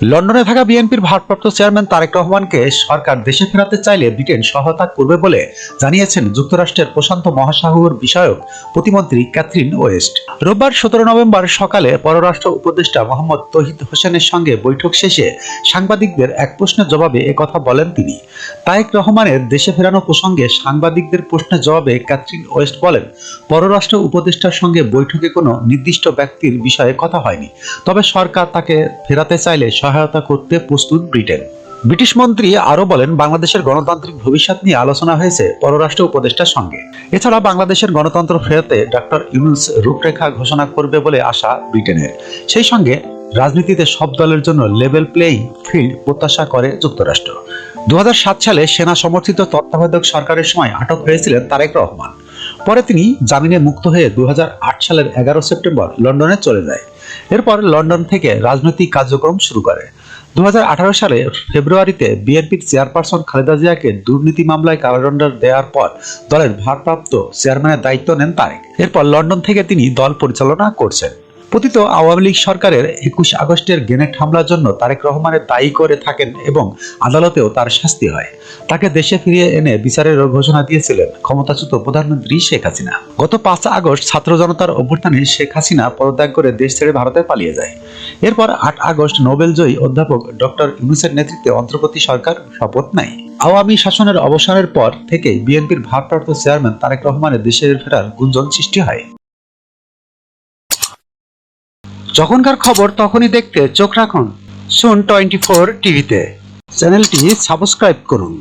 লন্ডনে থাকা বিএনপির ভারপ্রাপ্ত চেয়ারম্যান তারেক রহমানকে সরকার দেশে ফেরাতে চাইলে ব্রিটেন সহায়তা করবে বলে জানিয়েছেন যুক্তরাষ্ট্রের প্রশান্ত মহাসাগর বিষয়ক প্রতিমন্ত্রী ক্যাথরিন ওয়েস্ট। রোববার সতেরো নভেম্বর সকালে পররাষ্ট্র উপদেষ্টা মোহাম্মদ তহিদ হোসেনের সঙ্গে বৈঠক শেষে সাংবাদিকদের এক প্রশ্নের জবাবে একথা বলেন তিনি। তারেক রহমানের দেশে ফেরানো প্রসঙ্গে সাংবাদিকদের প্রশ্নের জবাবে ক্যাথরিন ওয়েস্ট বলেন, পররাষ্ট্র উপদেষ্টার সঙ্গে বৈঠকে কোনো নির্দিষ্ট ব্যক্তির বিষয়ে কথা হয়নি। তবে সরকার তাকে ফেরাতে চাইলে সহায়তা করতে প্রস্তুত ব্রিটেন। ব্রিটিশ মন্ত্রী আরও বলেন, বাংলাদেশের গণতান্ত্রিক ভবিষ্যৎ নিয়ে আলোচনা হয়েছে পররাষ্ট্র উপদেষ্টার সঙ্গে। এছাড়া বাংলাদেশের গণতন্ত্র ফেরাতে ডক্টর ইউনুস রূপরেখা ঘোষণা করবে বলে আশা ব্রিটেনের। সেই সঙ্গে রাজনীতিতে সব দলের জন্য লেভেল প্লেইং ফিল্ড প্রত্যাশা করে যুক্তরাষ্ট্র। দু হাজার সাত সালে সেনা সমর্থিত তত্ত্বাবধায়ক সরকারের সময় আটক হয়েছিলেন তারেক রহমান। পরে তিনি জামিনে মুক্ত হয়ে দুহাজার আট সালের এগারো সেপ্টেম্বর লন্ডনে চলে যায়। এরপর লন্ডন থেকে রাজনৈতিক কার্যক্রম শুরু করে। দু হাজার আঠারো সালে ফেব্রুয়ারিতে বিএনপির চেয়ারপারসন খালেদা জিয়াকে দুর্নীতি মামলায় কারাদণ্ড দেওয়ার পর দলের ভারপ্রাপ্ত চেয়ারম্যানের দায়িত্ব নেন তারেক। এরপর লন্ডন থেকে তিনি দল পরিচালনা করছেন। পতিত আওয়ামী লীগ সরকারের একুশ আগস্টের গ্রেনেড হামলার জন্য তারেক রহমানের দায়ী করে থাকেন এবং আদালতেও তার শাস্তি হয়। তাকে দেশে ফিরিয়ে এনে বিচারের ঘোষণা দিয়েছিলেন ক্ষমতাচ্যুত প্রধানমন্ত্রী শেখ হাসিনা। গত পাঁচ আগস্ট ছাত্র জনতার অভ্যুত্থানে শেখ হাসিনা পদত্যাগ করে দেশ ছেড়ে ভারতে পালিয়ে যায়। এরপর আট আগস্ট নোবেল জয়ী অধ্যাপক ডক্টর ইউনুসের নেতৃত্বে অন্তর্বর্তী সরকার শপথ নেয়। আওয়ামী শাসনের অবসানের পর থেকেই বিএনপির ভারপ্রাপ্ত চেয়ারম্যান তারেক রহমানের দেশে ফেরার গুঞ্জন সৃষ্টি হয়। যখনকার খবর তখনই দেখতে চোখ রাখুন। শুন টোয়েন্টি ফোর টিভিতে। চ্যানেলটি সাবস্ক্রাইব করুন।